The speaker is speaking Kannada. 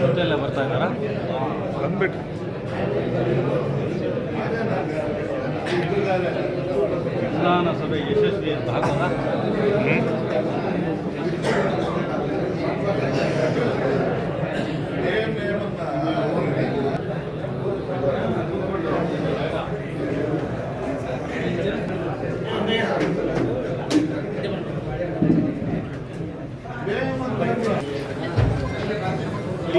ಜೊತೆಯಲ್ಲೇ ಬರ್ತಾ ಇದ್ದಾರಾ? ಬಂದ್ಬಿಟ್ರಿ. ವಿಧಾನಸಭೆ ಯಶಸ್ವಿ ಅಂತ ಹಾಕೋದಾ